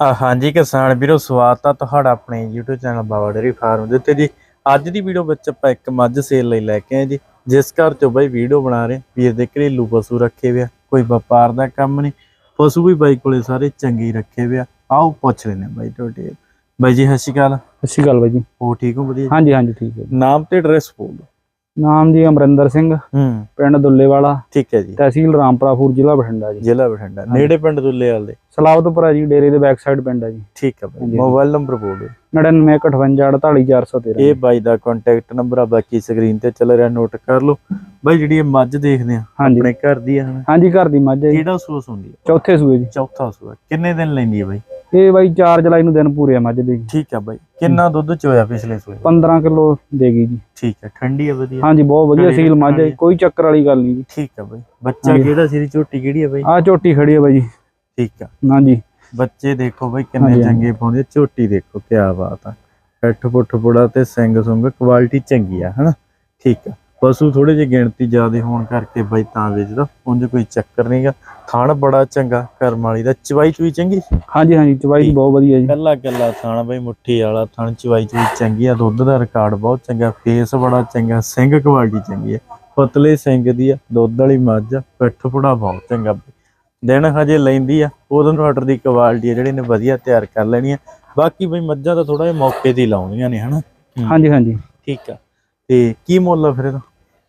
ਹਾਂਜੀ ਕਿਸਾਨ ਵੀਰੋ ਸਵਾਗਤ ਆ ਤੁਹਾਡਾ ਆਪਣੇ YouTube channel Baba dairy farm ਦੇ ਉੱਤੇ ਜੀ। ਅੱਜ ਦੀ ਵੀਡੀਓ ਵਿੱਚ ਆਪਾਂ ਇੱਕ ਮੱਝ ਸੇਲ ਲਈ ਲੈ ਕੇ ਆਏ ਜੀ ਜਿਸ ਘਰ ਚੋਂ ਬਾਈ ਵੀਡੀਓ ਬਣਾ ਰਹੇ ਵੀਰ ਦੇ ਘਰੇਲੂ ਪਸ਼ੂ ਰੱਖੇ ਹੋਏ ਆ ਕੋਈ ਵਪਾਰ ਦਾ ਕੰਮ ਨਹੀਂ। ਪਸ਼ੂ ਵੀ ਬਾਈ ਕੋਲੇ ਸਾਰੇ ਚੰਗੇ ਰੱਖੇ ਹੋਏ ਆ। ਆਓ ਪੁੱਛ ਲੈਨੇ ਬਾਈ ਤੁਹਾਡੇ ਬਾਈ ਜੀ ਸਤਿ ਸ਼੍ਰੀ ਅਕਾਲ। ਸਤਿ ਸ਼੍ਰੀ ਅਕਾਲ ਬਾਈ ਜੀ। ਹੋ ਠੀਕ ਹੋ? ਵਧੀਆ? ਹਾਂਜੀ ਹਾਂਜੀ ਠੀਕ ਹੈ। ਨਾਮ ਤੇ ਐਡਰੈਸ ਬੋਲ ਨਾਮ ਜੀ ਅਮਰਿੰਦਰ ਸਿੰਘ ਹੂੰ। ਪਿੰਡ ਦੁੱਲੇਵਾਲਾ। ਠੀਕ ਹੈ ਜੀ। ਤਹਿਸੀਲ ਰਾਮਪੁਰਾਪੁਰ ਜ਼ਿਲ੍ਹਾ ਬਠਿੰਡਾ ਜੀ। ਜ਼ਿਲ੍ਹਾ ਬਠਿੰਡਾ। ਨੇੜੇ ਪਿੰਡ ਦੁੱਲੇਵਾਲ ਦੇ? ਸਲਾਵਤਪੁਰਾ ਜੀ ਡੇਰੇ ਦੇ ਬੈਕ ਸਾਈਡ ਪਿੰਡ ਹੈ ਜੀ। ਠੀਕ ਹੈ ਬਾਈ। ਮੋਬਾਈਲ ਨੰਬਰ ਬੋਲ ਦਿਓ। 9958484413 ਇਹ ਬਾਈ ਦਾ ਕੰਟੈਕਟ ਨੰਬਰ ਆ ਬਾਕੀ ਸਕਰੀਨ ਤੇ ਚੱਲ ਰਿਹਾ ਨੋਟ ਕਰ ਲਓ। ਬਾਈ ਜਿਹੜੀ ਇਹ ਮੱਝ ਦੇਖਦੇ ਆ। ਆਪਣੇ ਘਰ ਦੀ ਆ ਹਾਂਜੀ ਘਰ ਦੀ ਮੱਝ ਹੈ ਕਿਹੜਾ ਸੂਸ ਹੁੰਦੀ ਹੈ ਚੌਥੇ ਸੂਏ ਜੀ। ਚੌਥਾ ਸੂਆ। ਕਿੰਨੇ ਦਿਨ ਲੈਂਦੀ ਹੈ ਬਾਈ? ਇਹ ਬਾਈ 4 ਜੁਲਾਈ ਨੂੰ ਦਿਨ ਪੂਰੇ ਆ ਮੱਝ ਦੇ। ਠੀਕ ਆ ਬਾਈ। ਕਿੰਨਾ ਦੁੱਧ ਚੋਇਆ ਪਿਛਲੇ ਸੂਏ? 15 ਕਿਲੋ ਦੇਗੀ ਜੀ। ਠੀਕ ਹੈ ਠੰਡੀ ਹੈ ਵਧੀਆ। ਹਾਂਜੀ ਬਹੁਤ ਵਧੀਆ ਸੀਲ ਮੱਝ ਹੈ ਕੋਈ ਚੱਕਰ ਵਾਲੀ ਗੱਲ ਨਹੀਂ ਜੀ। ਠੀਕ ਆ ਬਾਈ। ਬੱਚਾ। ਕਿਹੜਾ ਸਿਰੀ ਝੋਟੀ ਕਿਹੜੀ ਹੈ ਬਾਈ? ਆਹ ਝੋਟੀ ਖੜੀ ਹੈ ਬਾਈ ਜੀ। ਠੀਕ ਆ। ਹਾਂਜੀ। ਬੱਚੇ ਦੇਖੋ ਬਾਈ ਕਿੰਨੇ ਚੰਗੇ ਪਾਉਂਦੇ ਆ। ਝੋਟੀ ਦੇਖੋ ਕੀ ਬਾਤ ਆ। ਪੈਠ ਪੁੱਠ ਪੁੜਾ ਤੇ ਸਿੰਘ ਸੁੰਗ ਕੁਆਲਿਟੀ ਚੰਗੀ ਆ ਹਨਾ? ਠੀਕ ਆ। ਪਸ਼ੂ ਥੋੜੇ ਜਿਹੇ ਗਿਣਤੀ ਜ਼ਿਆਦੇ ਹੋਣ ਕਰਕੇ ਬਾਈ ਤਾਂ ਵੇਚਦਾ ਉਂਝ ਕੋਈ ਚੱਕਰ ਨਹੀਂਗਾ ਥਣ ਬੜਾ ਚੰਗਾ ਕਰਮ ਵਾਲੀ ਦਾ। ਚਵਾਈ ਚੂਈ ਚੰਗੀ? ਹਾਂਜੀ ਹਾਂਜੀ ਚਵਾਈ। ਬਹੁਤ ਵਧੀਆ ਜੀ। ਕੱਲਾ ਕੱਲਾ ਥਣ ਬਈ ਮੁੱਠੀ ਵਾਲਾ ਥਣ ਚਵਾਈ ਚੂਈ ਚੰਗੀ ਆ। ਦੁੱਧ ਦਾ ਰਿਕਾਰਡ ਬਹੁਤ ਚੰਗਾ ਫੇਸ ਬੜਾ ਚੰਗਾ ਸਿੰਘ ਕੁਆਲਿਟੀ ਚੰਗੀ ਆ। ਪਤਲੇ ਸਿੰਘ ਦੀ ਆ ਦੁੱਧ ਵਾਲੀ ਮੱਝ ਆ ਪਿੱਠ ਪੁੜਾ ਬਹੁਤ ਚੰਗਾ। ਦਿਨ ਹਜੇ ਲੈਂਦੀ ਆ ਨੂੰ ਆਰਡਰ ਦੀ ਕੁਆਲਿਟੀ ਆ ਜਿਹੜੀ ਨੇ ਵਧੀਆ ਤਿਆਰ ਕਰ ਲੈਣੀ ਆ। ਬਾਕੀ ਬਈ ਮੱਝਾਂ ਤਾਂ ਥੋੜਾ ਜਿਹਾ ਮੌਕੇ ਤੇ ਲਾਉਂਦੀਆਂ ਨੇ ਹਨਾ? ਹਾਂਜੀ ਹਾਂਜੀ। ਠੀਕ ਆ। ਤੇ ਕੀ ਮੁੱਲ ਆ ਫਿਰ ਇਹਦਾ?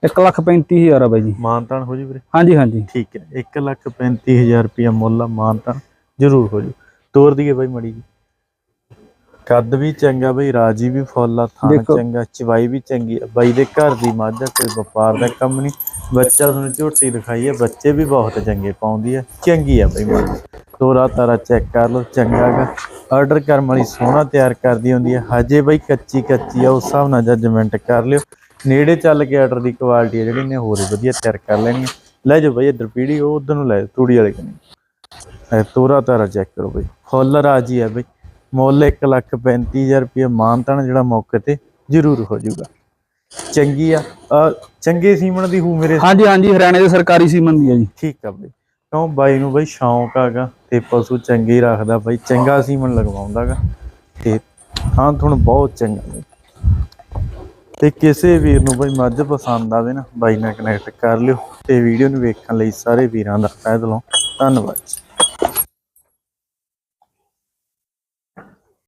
1 ਲੱਖ 35000 ਆ ਬਾਈ ਜੀ। ਮਾਨਤਾਨ ਹੋ ਜੂ ਵੀਰੇ? ਹਾਂਜੀ ਹਾਂਜੀ। ਠੀਕ ਹੈ। 1 ਲੱਖ 35000 ਰੁਪਇਆ ਮੁੱਲ ਆ ਮਾਨਤਾਨ। ਜ਼ਰੂਰ ਹੋ ਜੂ। ਤੋਰ ਦਈਏ ਬਾਈ ਮੜੀ ਜੀ। ਕੱਦ ਵੀ ਚੰਗਾ ਬਈ ਰਾਜੀ ਵੀ ਫੁੱਲ ਆ ਥਾਂ। ਚੰਗਾ ਚਵਾਈ ਵੀ ਚੰਗੀ ਆ। ਬਾਈ ਦੇ ਘਰ ਦੀ ਮੱਝ ਆ ਕੋਈ ਵਪਾਰ ਦਾ ਕੰਮ ਨਹੀਂ। ਬੱਚਾ ਤੁਹਾਨੂੰ ਝੋਟੀ ਦਿਖਾਈ ਹੈ ਬੱਚੇ ਵੀ ਬਹੁਤ ਚੰਗੇ ਪਾਉਂਦੀ ਆ। ਚੰਗੀ ਆ ਬਈ ਮੱਝ ਤੋਰਾ ਤਾਰਾ ਚੈੱਕ ਕਰ ਲਓ ਚੰਗਾ ਗਾ ਆਰਡਰ ਕਰਨ ਵਾਲੀ ਸੋਹਣਾ ਤਿਆਰ ਕਰਦੀ ਹੁੰਦੀ ਹੈ ਹਜੇ ਬਈ ਕੱਚੀ ਕੱਚੀ ਆ ਉਸ ਹਿਸਾਬ ਨਾਲ ਜੱਜਮੈਂਟ ਕਰ ਲਿਓ। ਨੇੜੇ ਚੱਲ ਕੇ ਆਰਡਰ ਦੀ ਕੁਆਲਿਟੀ ਹੈ ਜਿਹੜੀ ਨੇ ਹੋਰ ਹੀ ਵਧੀਆ ਤਿਆਰ ਕਰ ਲੈਣੀ ਹੈ ਲੈ ਜਾਓ ਬਈ ਇੱਧਰ ਪੀੜੀ ਉਹ ਉਧਰ ਨੂੰ ਲੈ ਤੂੜੀ ਵਾਲੇ ਕਨੇ। ਤੋਰਾ ਤਾਰਾ ਚੈੱਕ ਕਰੋ ਬਈ। ਫੁੱਲ ਰਾਜੀ ਹੈ ਬਈ। ਮੁੱਲ 1 ਲੱਖ 35000 ਰੁਪਏ ਮਾਨਤਨ ਜਿਹੜਾ ਮੌਕੇ ਤੇ ਜ਼ਰੂਰ ਹੋ ਜਾਊਗਾ। ਚੰਗੀ ਆ। ਚੰਗੇ ਸੀਮਣ ਦੀ ਹੂ ਮੇਰੇ ਹਾਂਜੀ ਹਾਂਜੀ ਹਰਿਆਣੇ ਦੇ ਸਰਕਾਰੀ ਸੀਮਨ ਦੀ ਹੈ ਜੀ। ਠੀਕ ਆ ਬਈ। ਕਿਉਂ ਬਾਈ ਨੂੰ ਬਈ ਸ਼ੌਂਕ ਆਗਾ ਤੇ ਪਸ਼ੂ ਚੰਗੇ ਰੱਖਦਾ ਬਈ। ਚੰਗਾ ਸੀਮਨ ਲਗਵਾਉਂਦਾਗਾ ਤੇ ਹਾਂ ਤੁਹਾਨੂੰ ਬਹੁਤ ਚੰਗਾ। ਤੇ ਕਿਸੇ ਵੀਰ ਨੂੰ ਬਈ ਮੱਝ ਪਸੰਦ ਆਵੇ ਨਾ, ਬਾਈ ਨਾਲ ਕਨੈਕਟ ਕਰ ਲਿਓ ਤੇ ਵੀਡੀਓ ਨੂੰ ਵੇਖਣ ਲਈ ਸਾਰੇ ਵੀਰਾਂ ਦਾ ਤਹਿ ਦਿਲੋਂ ਧੰਨਵਾਦ ਜੀ।